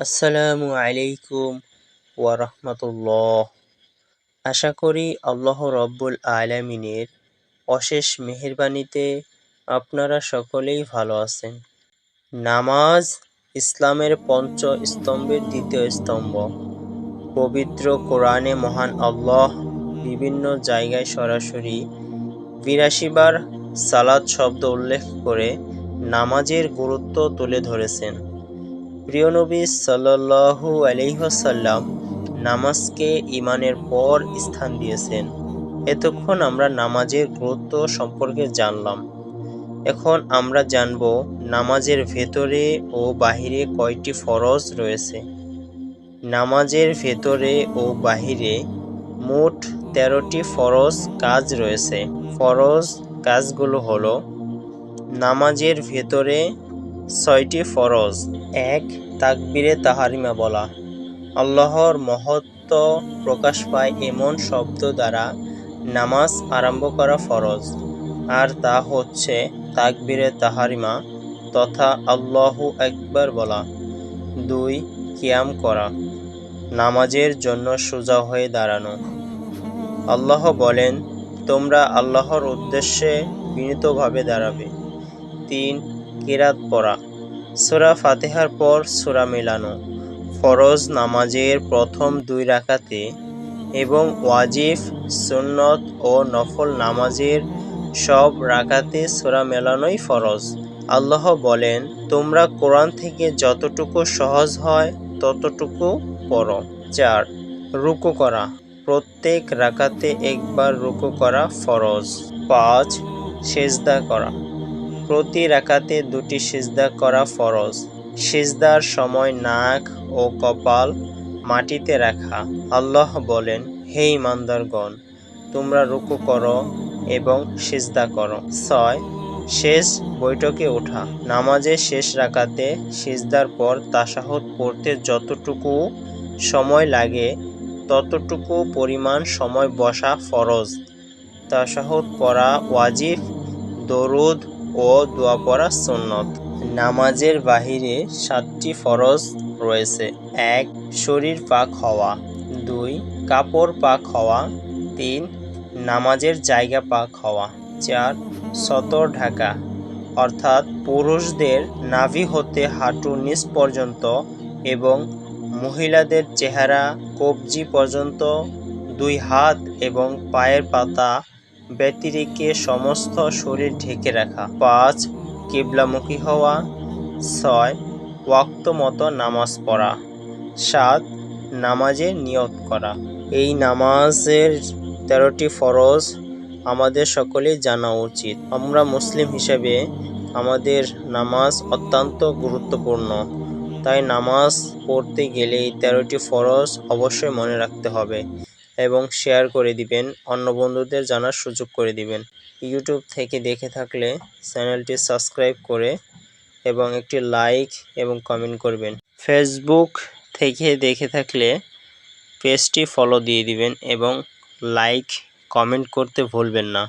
আসসালামু আলাইকুম ওয়া রাহমাতুল্লাহ। আশা করি আল্লাহ রব্বুল আলামিনের অশেষ মেহেরবানিতে আপনারা সকলেই ভালো আছেন। নামাজ ইসলামের পঞ্চ স্তম্ভের দ্বিতীয় স্তম্ভ। পবিত্র কোরআনে মহান আল্লাহ বিভিন্ন জায়গায় সরাসরি বিরাশি বার সালাদ শব্দ উল্লেখ করে নামাজের গুরুত্ব তুলে ধরেছেন। প্রিয় নবী সাল্লাল্লাহু আলাইহাল্লাম নামাজকে ইমানের পর স্থান দিয়েছেন। এতক্ষণ আমরা নামাজের গুরুত্ব সম্পর্কে জানলাম। এখন আমরা জানব নামাজের ভেতরে ও বাহিরে কয়টি ফরজ রয়েছে। নামাজের ভেতরে ও বাহিরে মোট তেরোটি ফরজ কাজ রয়েছে। ফরজ কাজগুলো হলো নামাজের ভেতরে ছয়টি ফরজ। এক তাকবিরে তাহারিমা বলা। আল্লাহর মহত্ব প্রকাশ পায় এমন শব্দ দ্বারা নামাজ আরম্ভ করা ফরজ। আর তা হচ্ছে তাকবিরে তাহারিমা তথা আল্লাহু একবার বলা। দুই, কিয়াম করা। নামাজের জন্য সোজা হয়ে দাঁড়ানো। আল্লাহ বলেন, তোমরা আল্লাহর উদ্দেশ্যে বিনীতভাবে দাঁড়াবে। তিন, কিরাত পড়া। সুরা ফাতেহার পর সুরা মেলানো। ফরজ নামাজের প্রথম দুই রাকাতে এবং ওয়াজিফ সুন্নত ও নফল নামাজের সব রাকাতে সুরা মেলানোই ফরজ। আল্লাহ বলেন, তোমরা কোরআন থেকে যতটুকু সহজ হয়, ততটুকু পড়ো। চার, রুকু করা। প্রত্যেক রাকাতে একবার রুকু করা ফরজ। পাঁচ, সেজদা করা। প্রতি রাকাতে দুটি সিজদা করা ফরজ। সিজদার সময় নাক ও কপাল মাটিতে রাখা। আল্লাহ বলেন, হে ইমানদারগণ তোমরা রুকু করো এবং সিজদা করো। ছয়, শেষ বৈঠকে ওঠা। নামাজের শেষ রাকাতে সিজদার পর তাসাহত পড়তে যতটুকু সময় লাগে, ততটুকু পরিমাণ সময় বসা ফরজ। তাসাহত পড়া ওয়াজিব, দরুদ ও দোয়া পড়া সুন্নত। নামাজের বাহিরে সাতটি ফরজ রয়েছে। এক, শরীর পাক হওয়া। দুই, কাপড় পাক হওয়া। তিন, নামাজের জায়গা পাক হওয়া। চার, সতর ঢাকা। অর্থাৎ পুরুষদের নাভি হতে হাঁটু নিচ পর্যন্ত এবং মহিলাদের চেহারা কবজি পর্যন্ত দুই হাত এবং পায়ের পাতা ব্যতিরেকে সমস্ত শরীর ঢেকে রাখা। পাঁচ, কেবলামুখী হওয়া। ছয় ওয়াক্ত মতো নামাজ পড়া। সাত, নামাজে নিয়ত করা। এই নামাজের তেরোটি ফরজ আমাদের সকলেই জানা উচিত। আমরা মুসলিম হিসেবে আমাদের নামাজ অত্যন্ত গুরুত্বপূর্ণ। তাই নামাজ পড়তে গেলে এই তেরোটি ফরজ অবশ্যই মনে রাখতে হবে। এবং শেয়ার করে দিবেন, অন্য বন্ধুদের জানার সুযোগ করে দিবেন। ইউটিউব থেকে দেখে থাকলে চ্যানেলটি সাবস্ক্রাইব করে এবং একটি লাইক এবং কমেন্ট করবেন। ফেসবুক থেকে দেখে থাকলে পেজটি ফলো দিয়ে দিবেন এবং লাইক, কমেন্ট করতে ভুলবেন না।